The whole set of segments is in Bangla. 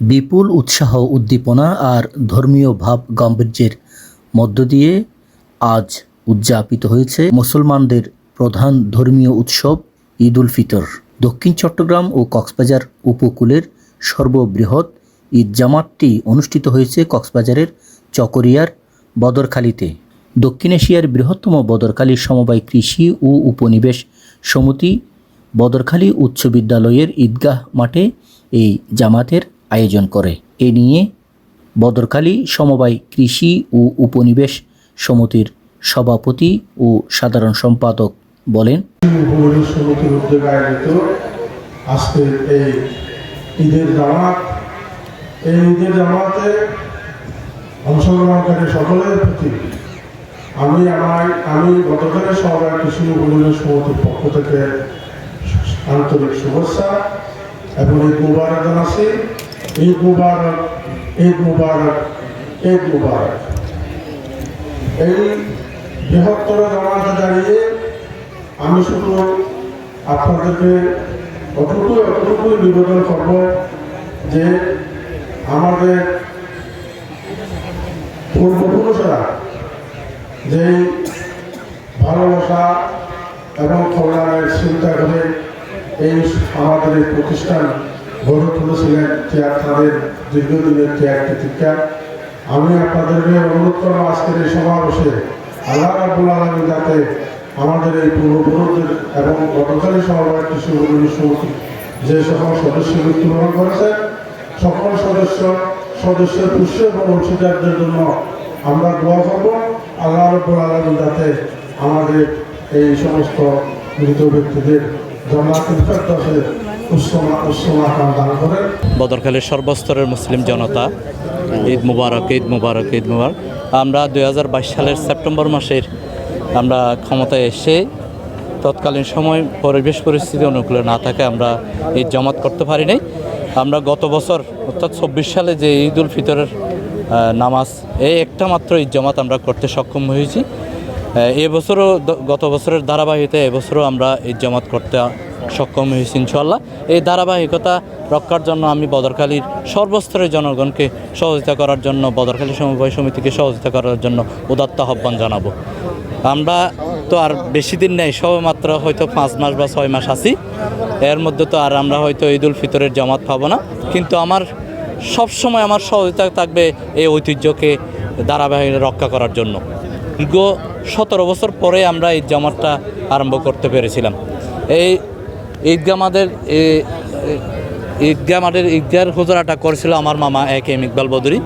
বিপুল উৎসাহ, উদ্দীপনা আর ধর্মীয় ভাব গাম্ভীর্যের মধ্য দিয়ে আজ উদযাপিত হয়েছে মুসলমানদের প্রধান ধর্মীয় উৎসব ঈদ উল ফিতর। দক্ষিণ চট্টগ্রাম ও কক্সবাজার উপকূলের সর্ববৃহৎ ঈদ জামাতটি অনুষ্ঠিত হয়েছে কক্সবাজারের চকরিয়ার বদরখালীতে। দক্ষিণ এশিয়ার বৃহত্তম বদরখালী সমবায় কৃষি ও উপনিবেশ সমিতি বদরখালী উচ্চ বিদ্যালয়ের ঈদগাহ মাঠে এই জামাতের আয়োজন করে। এ নিয়ে বদরখালী সমবায় কৃষি ও উপনিবেশ সমিতির সভাপতি ও সাধারণ সম্পাদক বলেন এই এই অংশগ্রহণকারী সকলের প্রতি আমি, আমার, আমি গতকালের সবাই কৃষি উপমন্ডল সমিতির পক্ষ থেকে আন্তরিক শুভেচ্ছা এবং জানাচ্ছি। ঈদ মুবারক ঈদ মুবারক ঈদ মুবারক। এই বৃহত্তর জামাতে দাঁড়িয়ে আমি শুধু আপনাদেরকে অতটুকু অতটুকুই নিবেদন করব যে আমাদের পূর্বপুরুষেরা যেই ভালোবাসা এবং কল্যাণের চিন্তা করে এই আমাদের প্রতিষ্ঠান গড়ে তুলেছিলেন ত্যাগ তাদের দীর্ঘদিনের ত্যাগ প্রতিজ্ঞা আমি আপনাদেরকে অনুরোধ করব আজকের এই সমাবেশে। আল্লাহ রাবুল আলমী যাতে আমাদের এই পূর্বপুরুষদের এবং গতকালী সভাপতি কৃষি সমিতি যে সকল সদস্য মৃত্যুবরণ করেছে, সকল সদস্য, সদস্যের পুষ্য এবং অংশীদারদের জন্য আমরা দোয়া করব। আল্লাহ রব্বুল আলমী যাতে আমাদের এই সমস্ত মৃত ব্যক্তিদের জমাতের ফেরদৌসের বদরখালীর সর্বস্তরের মুসলিম জনতা, ঈদ মুবারক ঈদ মুবারক ঈদ মুবারক। আমরা দু হাজার বাইশ সালের সেপ্টেম্বর মাসের আমরা ক্ষমতায় এসে তৎকালীন সময় পরিবেশ পরিস্থিতি অনুকূলে না থাকে আমরা ঈদ জামাত করতে পারি নাই। আমরা গত বছর, অর্থাৎ চব্বিশ সালে যে ঈদ উল ফিতরের নামাজ, এই একটা মাত্র ঈদ জামাত আমরা করতে সক্ষম হয়েছি। এবছরও গত বছরের ধারাবাহিকতা এবছরও আমরা ঈদ জামাত করতে সক্ষম হয়েছি ইনশাল্লাহ এই ধারাবাহিকতা রক্ষার জন্য আমি বদরখালীর সর্বস্তরের জনগণকে সহযোগিতা করার জন্য, বদরখালী সমবায় সমিতিকে সহযোগিতা করার জন্য উদাত্ত আহ্বান জানাব। আমরা তো আর বেশি দিন নেই সবে মাত্র হয়তো পাঁচ মাস বা ছয় মাস আছি। এর মধ্যে তো আর আমরা হয়তো ঈদ উল ফিতরের জমাত পাবো না। কিন্তু আমার সব সময় আমার সহযোগিতা থাকবে এই ঐতিহ্যকে ধারাবাহিক রক্ষা করার জন্য। দীর্ঘ সতেরো বছর পরে আমরা এই জামাতটা আরম্ভ করতে পেরেছিলাম। এই ঈদগাহ আমাদের, এ- আমাদের ঈদগার হুজরাটা করেছিল আমার মামা এক এম ইকবাল বদরি।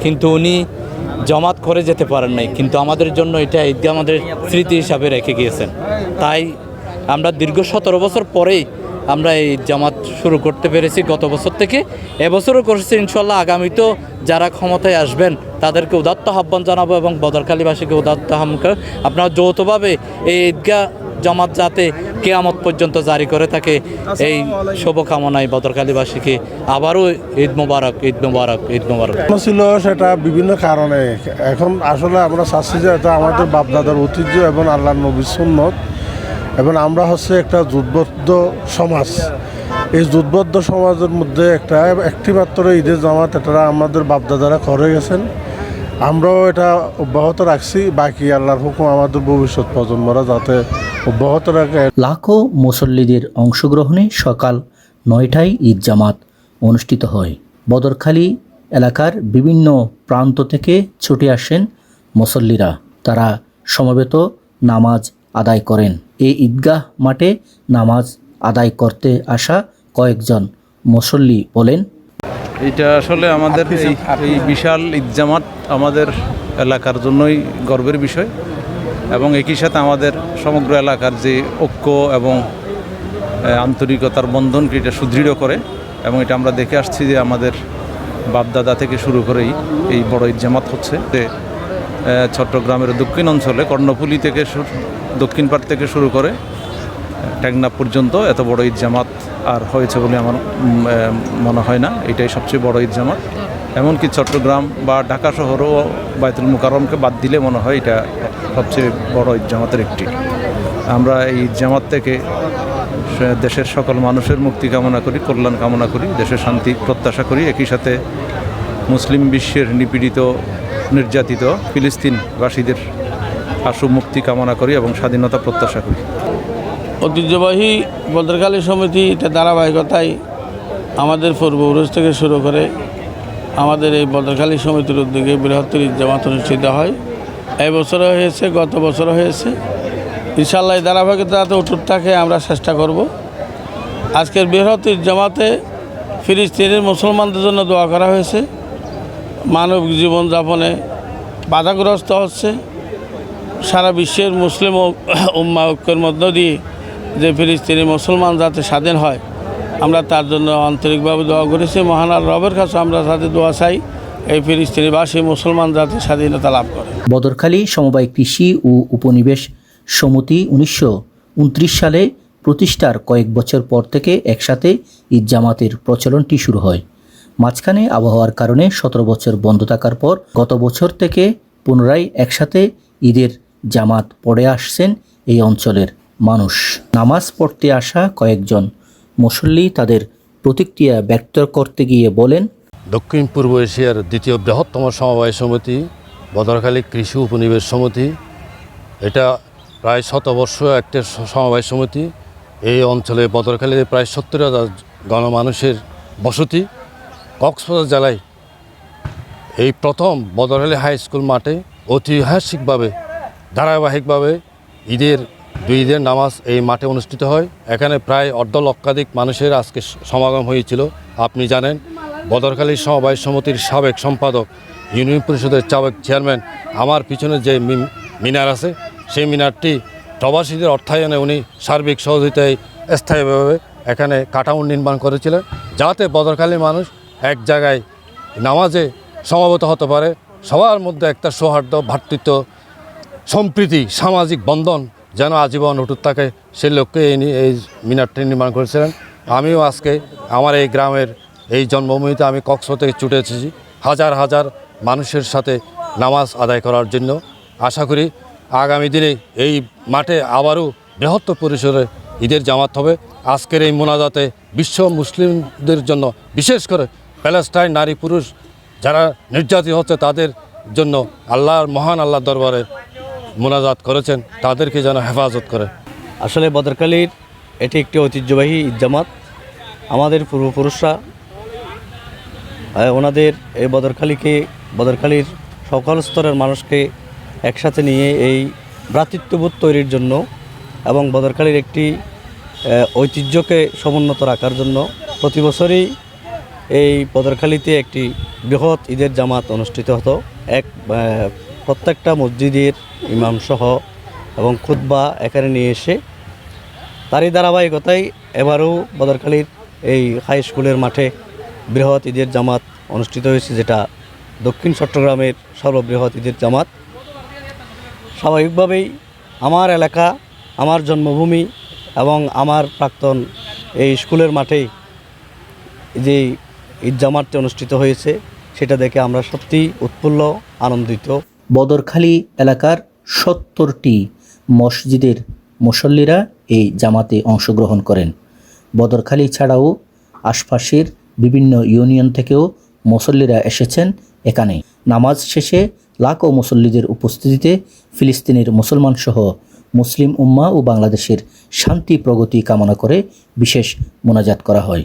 কিন্তু উনি জমাত করে যেতে পারেন নাই, কিন্তু আমাদের জন্য এটা ঈদগাহ আমাদের স্মৃতি হিসাবে রেখে গিয়েছেন। তাই আমরা দীর্ঘ সতেরো বছর পরেই আমরা এই জামাত শুরু করতে পেরেছি গত বছর থেকে। এবছরও করেছি ইনশাল্লাহ আগামীতেও যারা ক্ষমতায় আসবেন তাদেরকে উদাত্ত আহ্বান জানাব এবং বদরখালীবাসীকে উদাত্ত আহ্বান আপনারা যৌথভাবে এই ঈদগাহ জামাত যাতে কেয়ামত পর্যন্ত জারি করে থাকে, এই শুভকামনায় বদরখালীবাসীকে আবারও ঈদ মোবারক ঈদ মোবারক ঈদ মোবারক। ছিল সেটা বিভিন্ন কারণে? এখন আসলে আমরা চাচ্ছি যে এটা আমাদের বাপদাদার ঐতিহ্য এবং আল্লাহ নবীর সুন্নত। এবং আমরা হচ্ছে একটা যুদ্ধবদ্ধ সমাজ। এই যুদ্ধবদ্ধ সমাজের মধ্যে একটা একটি মাত্র ঈদের জামাত এটা আমাদের বাপদাদারা করে গেছেন। আমরাও এটা অব্যাহত রাখছি। বাকি আল্লাহর হুকুম আমাদের ভবিষ্যৎ প্রজন্মরা যাতে অব্যাহত রাখে। লাখো মুসল্লিদের অংশগ্রহণে সকাল নয়টায় ঈদ জামাত অনুষ্ঠিত হয়। বদরখালী এলাকার বিভিন্ন প্রান্ত থেকে ছুটে আসেন মুসল্লিরা। তারা সমবেত নামাজ আদায় করেন। এই ঈদগাহ মাঠে নামাজ আদায় করতে আসা কয়েকজন মুসল্লি বলেন এটা আসলে আমাদের এই বিশাল ইজ্জামাত আমাদের এলাকার জন্যই গর্বের বিষয়। এবং একই সাথে আমাদের সমগ্র এলাকার যে ঐক্য এবং আন্তরিকতার বন্ধনকে এটা সুদৃঢ় করে এবং এটা আমরা দেখে আসছি যে আমাদের বাপদাদা থেকে শুরু করেই এই বড় ইজ্জামাত হচ্ছে। যে চট্টগ্রামের দক্ষিণ অঞ্চলে, কর্ণফুলি থেকে দক্ষিণ পাড় থেকে শুরু করে টেকনাফ পর্যন্ত এত বড় ঈদ জামাত আর হয়েছে বলে আমার মনে হয় না। এটাই সবচেয়ে বড় ঈদ জামাত। এমনকি চট্টগ্রাম বা ঢাকা শহরও বাইতুল মুকাররমকে বাদ দিলে মনে হয় এটা সবচেয়ে বড় ঈদ জামাতের একটি। আমরা এই ঈদ জামাত থেকে দেশের সকল মানুষের মুক্তি কামনা করি, কল্যাণ কামনা করি, দেশের শান্তি প্রত্যাশা করি। একই সাথে মুসলিম বিশ্বের নিপীড়িত, নির্যাতিত ফিলিস্তিনবাসীদের আশু মুক্তি কামনা করি এবং স্বাধীনতা প্রত্যাশা করি। ঐতিহ্যবাহী বদরকালী সমিতি এটা ধারাবাহিকতায় আমাদের পূর্বপুরুষ থেকে শুরু করে আমাদের এই বদরকালী সমিতির উদ্যোগে বৃহত্তর জামাত অনুষ্ঠিত হয়। এই বছরও হয়েছে, গত বছরও হয়েছে। ইনশাল্লাহ এই ধারাবাহিকতা যাতে অটুট থাকে আমরা চেষ্টা করব। আজকের বৃহত্তর জামাতে ফিলিস্তিনের মুসলমানদের জন্য দোয়া করা হয়েছে। মানব জীবনযাপনে বাধাগ্রস্ত হচ্ছে। সারা বিশ্বের মুসলিম উম্মা ঐক্যের মধ্য দিয়ে যে ফিলিস্তিনি মুসলমান যাতে স্বাধীন হয় আমরা তার জন্য আন্তরিকভাবে দোয়া করেছি। মহান রবের কাছে আমরা তাদের দোয়া চাই, এই ফিলিস্তিনিবাসী মুসলমান যাতে স্বাধীনতা লাভ করে। বদরখালী সমবায় কৃষি ও উপনিবেশ সমিতি উনিশশো উনত্রিশ সালে প্রতিষ্ঠার কয়েক বছর পর থেকে একসাথে ঈদ জামাতের প্রচলনটি শুরু হয়। মাঝখানে আবহাওয়ার কারণে সতেরো বছর বন্ধ থাকার পর গত বছর থেকে পুনরায় একসাথে ঈদের জামাত পড়ে আসছেন এই অঞ্চলের মানুষ। নামাজ পড়তে আসা কয়েকজন মুসল্লি তাদের প্রতিক্রিয়া ব্যক্ত করতে গিয়ে বলেন, দক্ষিণ পূর্ব এশিয়ার দ্বিতীয় বৃহত্তম সমবায় সমিতি, বদরখালী কৃষি উপনিবেশ সমিতি। এটা প্রায় শতবর্ষ একটা সমবায় সমিতি। এই অঞ্চলে বদরখালীতে প্রায় সত্তর হাজার গণমানুষের বসতি। কক্সবাজার জেলায় এই প্রথম বদরখালী হাই স্কুল মাঠে ঐতিহাসিকভাবে, ধারাবাহিকভাবে ঈদের দুই ঈদের নামাজ এই মাঠে অনুষ্ঠিত হয়। এখানে প্রায় অর্ধ লক্ষাধিক মানুষের আজকে সমাগম হয়েছিল। আপনি জানেন, বদরখালী সমবায় সমিতির সাবেক সম্পাদক, ইউনিয়ন পরিষদের সাবেক চেয়ারম্যান, আমার পিছনে যে মিনার আছে, সেই মিনারটি প্রবাসীদের অর্থায়নে উনি সার্বিক সহযোগিতায় স্থায়ীভাবে এখানে কাঠামো নির্মাণ করেছিলেন, যাতে বদরখালীর মানুষ এক জায়গায় নামাজে সমাবেত হতে পারে। সবার মধ্যে একটা সৌহার্দ্য ভ্রাতৃত্ব সম্প্রীতি, সামাজিক বন্ধন যেন আজীবন অটুট থাকে সেই লক্ষ্যে এই এই মিনারটি নির্মাণ করেছিলেন। আমিও আজকে আমার এই গ্রামের এই জন্মভূমিতে আমি কক্স থেকে ছুটে এসেছি হাজার হাজার মানুষের সাথে নামাজ আদায় করার জন্য। আশা করি আগামী দিনে এই মাঠে আবারও বৃহত্তর পরিসরে ঈদের জামাত হবে। আজকের এই মোনাজাতে বিশ্ব মুসলিমদের জন্য বিশেষ করে প্যালেস্টাইন নারী পুরুষ যারা নির্যাতিত হচ্ছে তাদের জন্য আল্লাহর মহান আল্লাহর দরবারে মোনাজাত করেছেন, তাদেরকে যেন হেফাজত করে। আসলে বদরকালীর এটি একটি ঐতিহ্যবাহী জামাত। আমাদের পূর্বপুরুষরা ওনাদের এই বদরখালীকে বদরখালীর সকল স্তরের মানুষকে একসাথে নিয়ে এই ভ্রাতৃত্ববোধ তৈরির জন্য এবং বদরখালীর একটি ঐতিহ্যকে সমুন্নত রাখার জন্য প্রতি বছরই এই বদরখালীতে একটি বৃহৎ ঈদের জামাত অনুষ্ঠিত হতো। এক প্রত্যেকটা মসজিদের ইমাম সহ এবং খুতবা এখানে নিয়ে এসে তারই ধারাবাহিকতায় এবারও বদরখালীর এই হাই স্কুলের মাঠে বৃহৎ ঈদের জামাত অনুষ্ঠিত হয়েছে, যেটা দক্ষিণ চট্টগ্রামের সর্ববৃহৎ ঈদের জামাত। স্বাভাবিকভাবেই আমার এলাকা, আমার জন্মভূমি এবং আমার প্রাক্তন এই স্কুলের মাঠেই যে ঈদ জামাতটি অনুষ্ঠিত হয়েছে, সেটা দেখে আমরা সত্যিই উৎফুল্ল, আনন্দিত। বদরখালী এলাকার সত্তরটি মসজিদের মুসল্লিরা এই জামাতে অংশগ্রহণ করেন। বদরখালী ছাড়াও আশপাশের বিভিন্ন ইউনিয়ন থেকেও মুসল্লিরা এসেছেন এখানে। নামাজ শেষে লাখো মুসল্লিদের উপস্থিতিতে ফিলিস্তিনের মুসলমান সহ মুসলিম উম্মা ও বাংলাদেশের শান্তি প্রগতি কামনা করে বিশেষ মোনাজাত করা হয়।